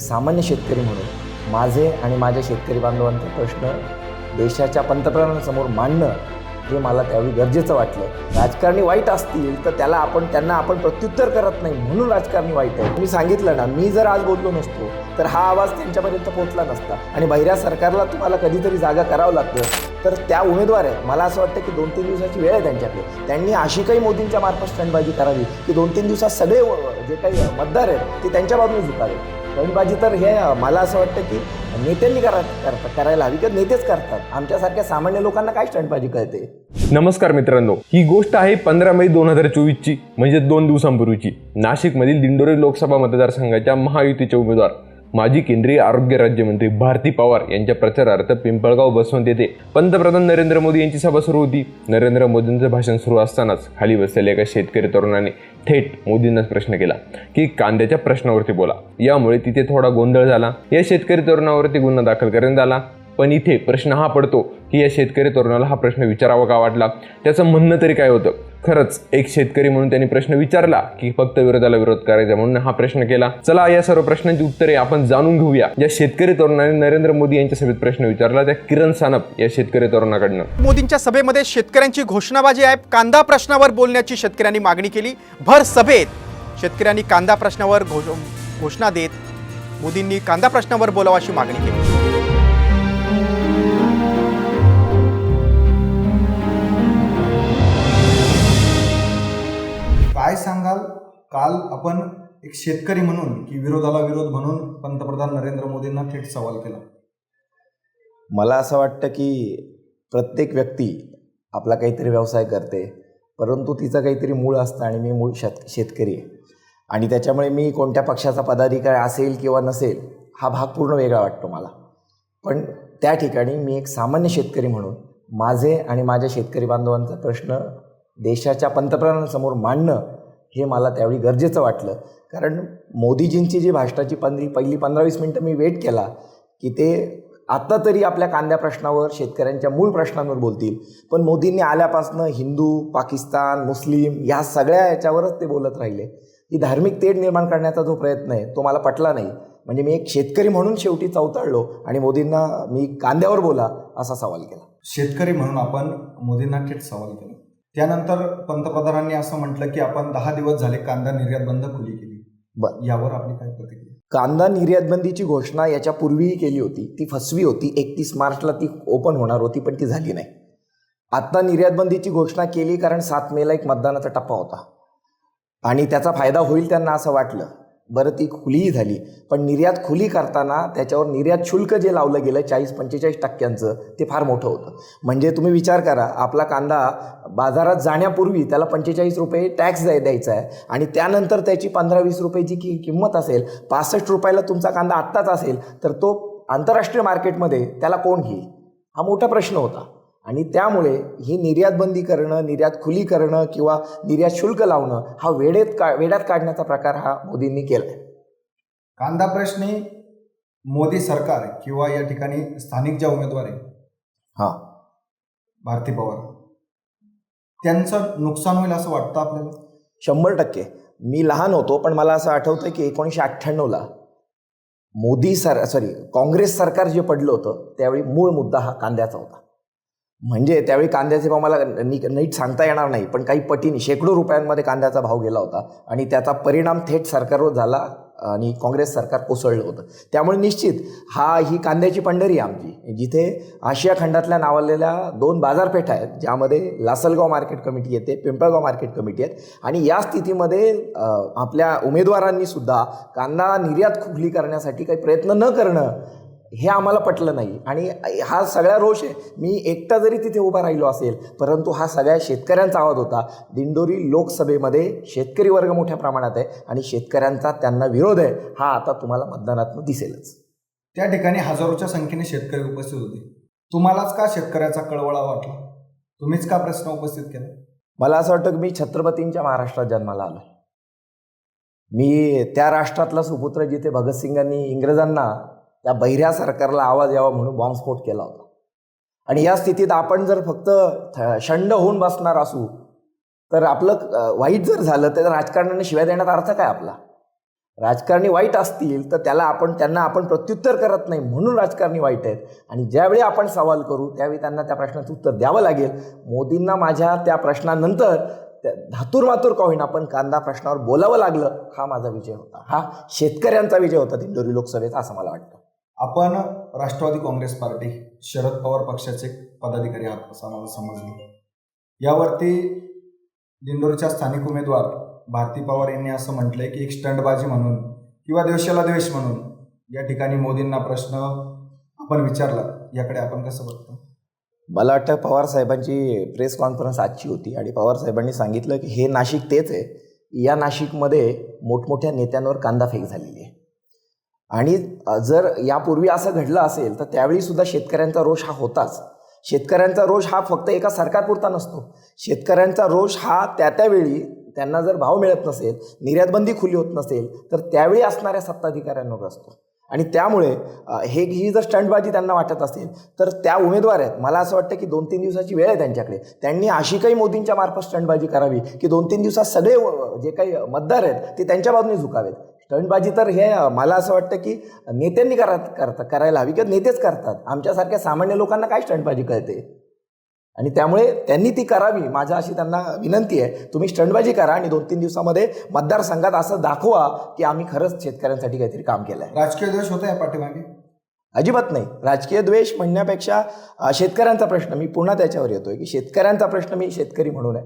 सामान्य शेतकरी म्हणून माझे आणि माझ्या शेतकरी बांधवांचा प्रश्न देशाच्या पंतप्रधानांसमोर मांडणं हे मला त्यावेळी गरजेचं वाटलं. राजकारणी वाईट असतील तर त्याला आपण त्यांना आपण प्रत्युत्तर करत नाही म्हणून राजकारणी वाईट आहे. मी सांगितलं ना मी जर आज बोललो नसतो तर हा आवाज त्यांच्यापर्यंत पोहोचला नसता. आणि बहिऱ्या सरकारला तुम्हाला कधीतरी जागा करावं लागतं. तर त्या उमेदवार आहेत. मला असं वाटतं की दोन तीन दिवसाची वेळ आहे त्यांच्याकडे. त्यांनी अशी काही मोदींच्या मार्फत स्टँडबाजी करावी की दोन तीन दिवसात सगळे जे काही मतदार आहेत ते त्यांच्या बाजूने झुकावे. स्टंटबाजी तर हे मला असं वाटतं की नेत्यांनी करा करता करायला हवी किंवा नेतेच करतात. आमच्यासारख्या सामान्य लोकांना काय स्टंटबाजी कळते? नमस्कार मित्रांनो. ही गोष्ट आहे पंधरा मे दोन हजार चोवीसची म्हणजे दोन दिवसांपूर्वीची. नाशिकमधील दिंडोरी लोकसभा मतदारसंघाच्या महायुतीचे उमेदवार. माजी केंद्रीय आरोग्य राज्यमंत्री भारती पवार यांच्या प्रचारार्थ पिंपळगाव बसवंत येथे पंतप्रधान नरेंद्र मोदी यांची सभा सुरू होती. नरेंद्र मोदींचं भाषण सुरू असतानाच खाली बसलेल्या एका शेतकरी तरुणाने थेट मोदींनाच प्रश्न केला की कांद्याच्या प्रश्नावरती बोला. यामुळे तिथे थोडा गोंधळ झाला. या शेतकरी तरुणावरती गुन्हा दाखल करण्यात आला. पण इथे प्रश्न हा पडतो की या शेतकरी तरुणाला हा प्रश्न विचारावा का वाटला? त्याचं म्हणणं तरी काय होतं? खरंच एक शेतकरी म्हणून त्यांनी प्रश्न विचारला की फक्त विरोधाला विरोध करायचा म्हणून हा प्रश्न केला. चला या सर्व प्रश्नांची उत्तरे आपण जाणून घेऊया. या शेतकरी तरुणाने नरेंद्र मोदी यांच्या सभेत प्रश्न विचारला. त्या किरण सानप या शेतकरी तरुणाकडनं. मोदींच्या सभेमध्ये शेतकऱ्यांची घोषणाबाजी आहे. कांदा प्रश्नावर बोलण्याची शेतकऱ्यांनी मागणी केली. भर सभेत शेतकऱ्यांनी कांदा प्रश्नावर घोष घोषणा देत मोदींनी कांदा प्रश्नावर बोलावा अशी मागणी केली. काय सांगाल? काल आपण एक शेतकरी म्हणून की विरोधाला विरोध म्हणून पंतप्रधान नरेंद्र मोदींना थेट सवाल केला. मला असं वाटतं की प्रत्येक व्यक्ती आपला काहीतरी व्यवसाय करते परंतु तिचं काहीतरी मूळ असतं आणि मी मूळ शेत शेतकरी आहे. आणि त्याच्यामुळे मी कोणत्या पक्षाचा पदाधिकारी असेल किंवा नसेल हा भाग पूर्ण वेगळा वाटतो मला. पण त्या ठिकाणी मी एक सामान्य शेतकरी म्हणून माझे आणि माझ्या शेतकरी बांधवांचा प्रश्न देशाच्या पंतप्रधानांसमोर मांडणं हे मला त्यावेळी गरजेचं वाटलं. कारण मोदीजींची जी भाषणाची पंधरी पहिली पंधरा वीस मिनटं मी वेट केला की ते आत्ता तरी आपल्या कांद्या प्रश्नावर शेतकऱ्यांच्या मूळ प्रश्नांवर बोलतील. पण मोदींनी आल्यापासनं हिंदू पाकिस्तान मुस्लिम या सगळ्या याच्यावरच ते बोलत राहिले. की धार्मिक तेढ निर्माण करण्याचा जो प्रयत्न आहे तो मला पटला नाही. म्हणजे मी एक शेतकरी म्हणून शेवटी चौताळलो आणि मोदींना मी कांद्यावर बोला असा सवाल केला. शेतकरी म्हणून आपण मोदींना थेट सवाल केला. त्यानंतर पंतप्रधानांनी असं म्हटलं की आपण दहा दिवस झाले कांदा निर्यात बंद खुली केली. यावर आपली काय प्रतिक्रिया? कांदा निर्यात बंदीची घोषणा याच्या पूर्वीही केली होती. ती फसवी होती. एकतीस मार्चला ती ओपन होणार होती पण ती झाली नाही. आत्ता निर्यात बंदीची घोषणा केली कारण सात मेला एक मतदानाचा टप्पा होता. आणि त्याचा फायदा होईल त्यांना असं वाटलं. बरं ती खुलीही झाली. पण निर्यात खुली करताना त्याच्यावर निर्यात शुल्क जे लावलं गेलं चाळीस पंचेचाळीस टक्क्यांचं ते फार मोठं होतं. म्हणजे तुम्ही विचार करा आपला कांदा बाजारात जाण्यापूर्वी त्याला पंचेचाळीस रुपये टॅक्स द्याय द्यायचा आहे. आणि त्यानंतर त्याची पंधरा वीस रुपयाची की किंमत असेल पासष्ट रुपयाला तुमचा कांदा आत्ताच असेल तर तो आंतरराष्ट्रीय मार्केटमध्ये त्याला कोण घेईल? हा मोठा प्रश्न होता. आणि त्यामुळे ही निर्यात बंदी करणं निर्यात खुली करणं किंवा निर्यात शुल्क लावणं हा वेळेत का वेड्यात काढण्याचा प्रकार हा मोदींनी केला आहे कांदा प्रश्नी मोदी सरकार किंवा या ठिकाणी स्थानिक ज्या उमेदवार आहे हां. भारती पवार त्यांचं नुकसान होईल असं वाटतं आपल्याला? शंभर टक्के. मी लहान होतो पण मला असं आठवतं की एकोणीसशे अठ्ठ्याण्णवला मोदी सर सॉरी काँग्रेस सरकार जे पडलं होतं त्यावेळी मूळ मुद्दा हा कांद्याचा होता. म्हणजे त्यावेळी कांद्याचे भाव मला नी नीट सांगता येणार नाही पण काही पटीने शेकडो रुपयांमध्ये कांद्याचा भाव गेला होता आणि त्याचा परिणाम थेट सरकारवर झाला आणि काँग्रेस सरकार कोसळलं होतं. त्यामुळे निश्चित हा ही कांद्याची पंढरी आमची जिथे आशिया खंडातल्या नावालेल्या दोन बाजारपेठा आहेत ज्यामध्ये लासलगाव मार्केट कमिटी येते पिंपळगाव मार्केट कमिटी आहेत आणि या स्थितीमध्ये आपल्या उमेदवारांनी सुद्धा कांदा निर्यात खुली करण्यासाठी काही प्रयत्न न करणं हे आम्हाला पटलं नाही. आणि हा सगळा रोष आहे. मी एकटा जरी तिथे उभा राहिलो असेल परंतु हा सगळ्या शेतकऱ्यांचा आवाज होता. दिंडोरी लोकसभेमध्ये शेतकरी वर्ग मोठ्या प्रमाणात आहे आणि शेतकऱ्यांचा त्यांना विरोध आहे हा आता तुम्हाला मतदानातून दिसेलच. त्या ठिकाणी हजारोच्या संख्येने शेतकरी उपस्थित होते. तुम्हालाच का शेतकऱ्याचा कळवळा वाटला? तुम्हीच का प्रश्न उपस्थित केला? मला असं वाटतं की मी छत्रपतींच्या महाराष्ट्रात जन्माला आलो मी त्या राष्ट्रातला सुपुत्र जिथे भगतसिंगांनी इंग्रजांना त्या बहिऱ्या सरकारला आवाज यावा म्हणून बॉम्बस्फोट केला होता. आणि या स्थितीत आपण जर फक्त थ- शंड होऊन बसणार असू तर आपलं वाईट जर झालं तर राजकारणाने शिवाय देण्याचा अर्थ काय आपला? राजकारणी वाईट असतील तर त्याला आपण त्यांना आपण प्रत्युत्तर करत नाही म्हणून राजकारणी वाईट आहेत. आणि ज्यावेळी आपण सवाल करू त्यावेळी त्यांना त्या प्रश्नाचं उत्तर द्यावं लागेल. मोदींना माझ्या त्या प्रश्नानंतर त्या धातूर मातूर का होईना पण कांदा प्रश्नावर बोलावं लागलं हा माझा विजय होता. हा शेतकऱ्यांचा विजय होता दिंडोरी लोकसभेचा असं मला वाटतं. आपण राष्ट्रवादी काँग्रेस पार्टी शरद पवार पक्षाचे पदाधिकारी आहात असं आम्हाला समजलं. यावरती दिंडोरीच्या स्थानिक उमेदवार भारती पवार यांनी असं म्हटलंय की एक स्टंटबाजी म्हणून किंवा देशाला द्वेष म्हणून या ठिकाणी मोदींना प्रश्न आपण विचारला याकडे आपण कसं बघतो? मला वाटतं पवार साहेबांची प्रेस कॉन्फरन्स आजची होती आणि पवार साहेबांनी सांगितलं की हे नाशिक तेच आहे. या नाशिकमध्ये मोठमोठ्या नेत्यांवर कांदा फेक झालेली आहे. आणि जर यापूर्वी असं घडलं असेल तर त्यावेळी सुद्धा शेतकऱ्यांचा रोष हा होताच. शेतकऱ्यांचा रोष हा फक्त एका सरकारपुरता नसतो. शेतकऱ्यांचा रोष हा त्या त्यावेळी त्यांना जर भाव मिळत नसेल निर्यातबंदी खुली होत नसेल तर त्यावेळी असणाऱ्या सत्ताधिकाऱ्यांवर असतो. आणि त्यामुळे हे ही जर स्टंटबाजी त्यांना वाटत असेल तर त्या उमेदवार आहेत मला असं वाटतं की दोन तीन दिवसाची वेळ आहे त्यांच्याकडे. त्यांनी अशी काही मोदींच्या मार्फत स्टंटबाजी करावी की दोन तीन दिवसात सगळे जे काही मतदार आहेत ते त्यांच्या बाजूने झुकावेत. स्टंटबाजी तर हे मला असं वाटतं की नेत्यांनी करा करता करायला हवी किंवा नेतेच करतात. आमच्यासारख्या सामान्य लोकांना काय स्टंटबाजी कळते. आणि त्यामुळे त्यांनी ती करावी माझ्या अशी त्यांना विनंती आहे. तुम्ही स्टंटबाजी करा आणि दोन तीन दिवसामध्ये मतदारसंघात असं दाखवा की आम्ही खरंच शेतकऱ्यांसाठी काहीतरी काम केलं आहे राजकीय द्वेष होता या पाठीमागे? अजिबात नाही. राजकीय द्वेष म्हणण्यापेक्षा शेतकऱ्यांचा प्रश्न. मी पुन्हा त्याच्यावर येतोय की शेतकऱ्यांचा प्रश्न मी शेतकरी म्हणून आहे.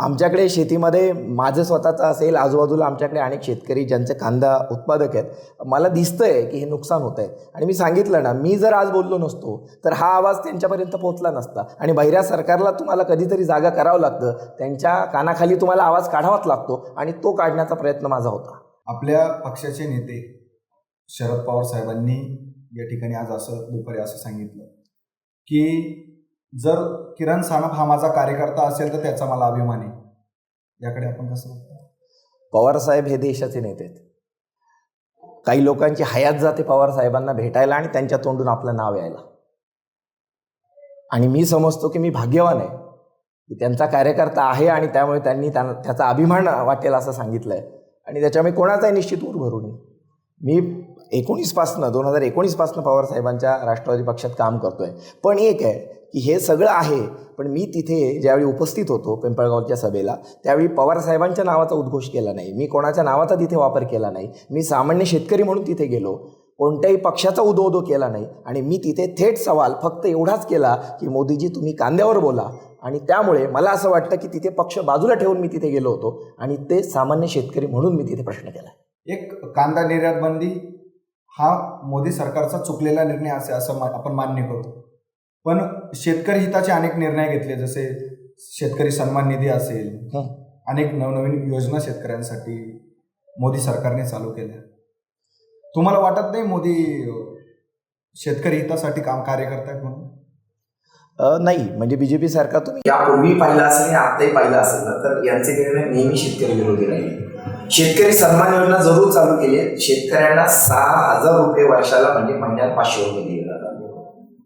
आमच्याकडे शेतीमध्ये माझं स्वतःचं असेल आजूबाजूला आमच्याकडे अनेक शेतकरी ज्यांचे कांदा उत्पादक आहेत. मला दिसतंय की हे नुकसान होत आहे. आणि मी सांगितलं ना मी जर आज बोललो नसतो तर हा आवाज त्यांच्यापर्यंत पोहोचला नसता. आणि बहिऱ्या सरकारला तुम्हाला कधीतरी जागा करावं लागतं. त्यांच्या कानाखाली तुम्हाला आवाज काढावाच लागतो आणि तो काढण्याचा प्रयत्न माझा होता. आपल्या पक्षाचे नेते शरद पवार साहेबांनी या ठिकाणी आज असं दुपारी असं सांगितलं. की जर किरण सानप हा माझा कार्यकर्ता असेल तर त्याचा मला अभिमान आहे. याकडे आपण कसं पवार पवारसाहेब हे देशाचे नेते आहेत. काही लोकांची हयात जाते पवार साहेबांना भेटायला आणि त्यांच्या तोंडून आपलं नाव यायला. आणि मी समजतो की मी भाग्यवान आहे. की त्यांचा कार्यकर्ता आहे आणि त्यामुळे त्यांनी त्याचा अभिमान वाटेल असं सांगितलं आहे आणि त्याच्यामुळे कोणाचाही निश्चित ऊर भरू नये मी एकोणीसपासनं दोन हजार एकोणीसपासनं पवारसाहेबांच्या राष्ट्रवादी पक्षात काम करतोय. पण एक आहे की हे सगळं आहे पण मी तिथे ज्यावेळी उपस्थित होतो पिंपळगावच्या सभेला त्यावेळी पवार साहेबांच्या नावाचा उद्घोष केला नाही मी कोणाच्या नावाचा तिथे वापर केला नाही मी सामान्य शेतकरी म्हणून तिथे गेलो कोणत्याही पक्षाचा उदोउदो केला नाही आणि मी तिथे थेट सवाल फक्त एवढाच केला की मोदीजी तुम्ही कांद्यावर बोला. आणि त्यामुळे मला असं वाटतं की तिथे पक्ष बाजूला ठेवून मी तिथे गेलो होतो आणि ते सामान्य शेतकरी म्हणून मी तिथे प्रश्न केला. एक कांदा निर्यात बंदी हा मोदी सरकारचा चुकलेला निर्णय असे असं आपण मान्य करतो पण शेतकरी हिताचे अनेक निर्णय घेतले जसे शेतकरी सन्मान निधी असेल. अनेक नवनवीन योजना शेतकऱ्यांसाठी मोदी सरकारने चालू केल्या. तुम्हाला वाटत नाही मोदी शेतकरी हितासाठी काम कार्य करतायत म्हणून? नाही. म्हणजे बीजेपी सरकार तुम्ही यापूर्वी पाहिलं असेल आणि आताही पाहिलं असेल ना तर यांचे निर्णय नेहमी शेतकरी विरोधी राहिले. शेतकरी सन्मान योजना जरूर चालू केली आहे. शेतकऱ्यांना सहा हजार रुपये वर्षाला म्हणजे महिन्यात पाचशे रुपये दिले जातात.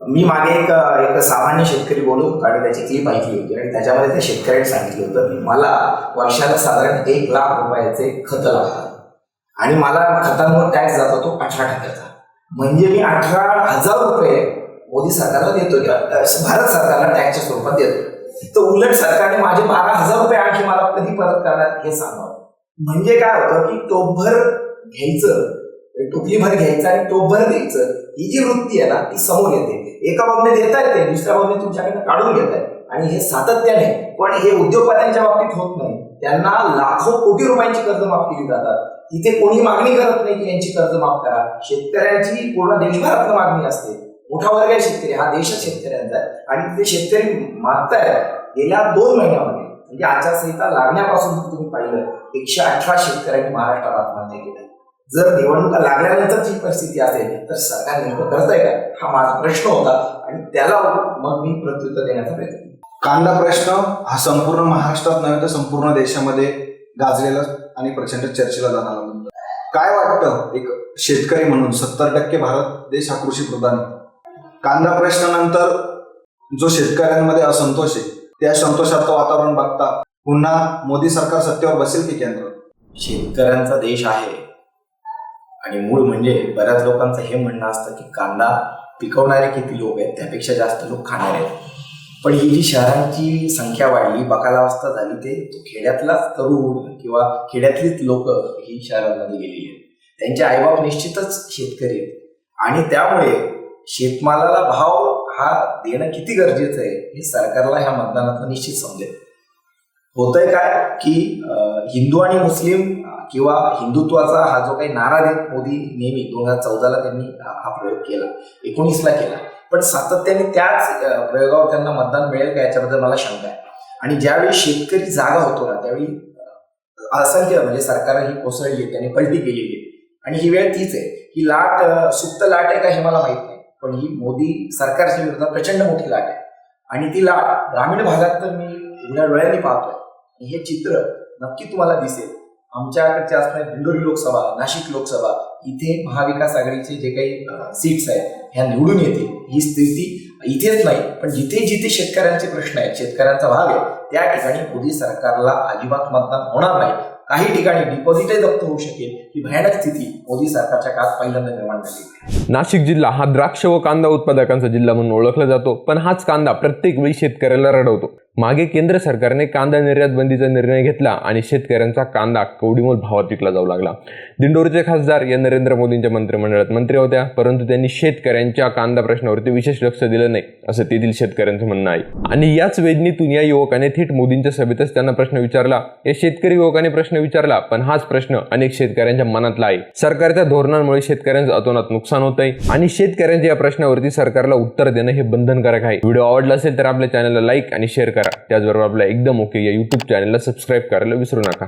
मी मागे एक एक सामान्य शेतकरी बोलून होता आणि त्याची क्लिप ऐकली होती आणि त्याच्यामध्ये त्या शेतकऱ्याने सांगितलं होतं की मला वर्षाला साधारण एक लाख रुपयाचे खतं लागतात. आणि मला खतांवर टॅक्स जातो तो अठरा टक्क्याचा. म्हणजे मी अठरा हजार रुपये मोदी सरकारला देतो किंवा भारत सरकारला टॅक्सच्या स्वरूपात देतो. तर उलट सरकारने माझे बारा हजार रुपये आणखी मला कधी परत करणार हे सांगावं. म्हणजे काय होतं की टोपभर घ्यायचं टोपलीभर घ्यायचं आणि टोपभर द्यायचं ही जी वृत्ती आहे ना ती समोर येते. एका बाबने देता येते दुसऱ्या बाबने तुमच्याकडनं काढून घेत आहे आणि हे सातत्याने पण हे उद्योगपत्यांच्या बाबतीत होत नाही. त्यांना लाखो कोटी रुपयांची कर्ज माफ केली जातात. तिथे कोणी मागणी करत नाही की यांची कर्ज माफ करा. शेतकऱ्यांची पूर्ण देशभरात मागणी असते. मोठा वर्ग आहे शेतकरी हा देशच शेतकऱ्यांचा आहे. आणि तिथे शेतकरी मागतायत. गेल्या दोन महिन्यामध्ये म्हणजे आचारसंहिता लागण्यापासून तुम्ही पाहिलं एकशे अठरा शेतकऱ्यांनी महाराष्ट्रात आत्महत्या केल्या जर निवडणुका लागल्यानंतरची परिस्थिती असेल तर सरकार नेमकं आहे का? हा माझा प्रश्न होता आणि त्याला मग मी प्रत्युत्तर देण्याचा प्रयत्न केला. कांदा प्रश्न हा संपूर्ण महाराष्ट्रात नव्हे तर संपूर्ण देशामध्ये गाजलेला आणि प्रचंड चर्चेला जाणारा मुद्दा. काय वाटतं? एक शेतकरी म्हणून सत्तर टक्के भारत देश हा कृषी प्रधान आहे. कांदा प्रश्नानंतर जो शेतकऱ्यांमध्ये असंतोष आहे त्या संतोषाचं वातावरण बघता पुन्हा मोदी सरकार सत्तेवर बसेल की केंद्र? शेतकऱ्यांचा देश आहे. आणि मूळ म्हणजे बऱ्याच लोकांचं हे म्हणणं असतं की कांदा पिकवणारे किती लोक आहेत त्यापेक्षा जास्त लोक खाणारे आहेत. पण ही जी शहरांची संख्या वाढली बकालावस्था झाली ते खेड्यातलाच तरुण किंवा खेड्यातलीच लोक ही शहरांमध्ये गेलेली आहेत. त्यांचे आईबाप निश्चितच शेतकरी आहेत. आणि त्यामुळे शेतमालाला भाव हा देणं किती गरजेचं आहे हे सरकारला ह्या मतदानातून निश्चित समजेल. होतंय काय की हिंदू आणि मुस्लिम किंवा हिंदुत्वाचा हा जो काही नारा देत मोदी नेहमी दोन हजार चौदाला त्यांनी हा प्रयोग केला एकोणीसला केला. पण सातत्याने त्याच प्रयोगावर त्यांना मतदान मिळेल का याच्याबद्दल मला शंका आहे. आणि ज्यावेळी शेतकरी जागा होतो ना त्यावेळी असंख्य म्हणजे सरकार ही कोसळली आहे पलटी केलेली आहे. आणि ही वेळ तीच आहे. ही लाट सुप्त लाट आहे का हे मला माहीत नाही. पण ही मोदी सरकारच्या विरोधात प्रचंड मोठी लाट आहे. आणि ती लाट ग्रामीण भागात तर मी उघड्या डोळ्यांनी पाहतोय. हे चित्र नक्की तुम्हाला दिसेल. आमच्याकडच्या असणाऱ्या दिंडोरी लोकसभा नाशिक लोकसभा इथे महाविकास आघाडीचे जे काही सीट्स आहेत ह्या निवडून येतील. ही स्थिती इथेच नाही पण जिथे जिथे शेतकऱ्यांचे प्रश्न आहेत शेतकऱ्यांचा भाग आहे त्या ठिकाणी मोदी सरकारला अजिबात मतदान होणार नाही. काही ठिकाणी डिपॉझिटही जप्त होऊ शकेल ही भयानक स्थिती मोदी सरकारच्या काळात पहिल्यांदा निर्माण झाली. नाशिक जिल्हा हा द्राक्ष व कांदा उत्पादकांचा जिल्हा म्हणून ओळखला जातो पण हाच कांदा प्रत्येक वेळी शेतकऱ्याला रडवतो. मागे केंद्र सरकारने कांदा निर्यात बंदीचा निर्णय घेतला आणि शेतकऱ्यांचा कांदा कवडीमोल भावात विकला जाऊ लागला. दिंडोरीचे खासदार या नरेंद्र मोदींच्या मंत्रिमंडळात मंत्री होत्या परंतु त्यांनी शेतकऱ्यांच्या कांदा प्रश्नावरती विशेष लक्ष दिलं नाही असं तेथील शेतकऱ्यांचं म्हणणं आहे. आणि याच वेदनेतून या युवकाने थेट मोदींच्या सभेतच त्यांना प्रश्न विचारला. या शेतकरी युवकाने प्रश्न विचारला पण हाच प्रश्न अनेक शेतकऱ्यांच्या मनातला आहे. सरकारच्या धोरणांमुळे शेतकऱ्यांचं अतोनात नुकसान होत आहे आणि शेतकऱ्यांच्या या प्रश्नावरती सरकारला उत्तर देणं हे बंधनकारक आहे. व्हिडिओ आवडला असेल तर आपल्या चॅनलला लाईक आणि शेअर करा. त्याचबरोबर आपल्या एकदम ओके या युट्यूब चॅनलला सबस्क्राईब करायला विसरू नका.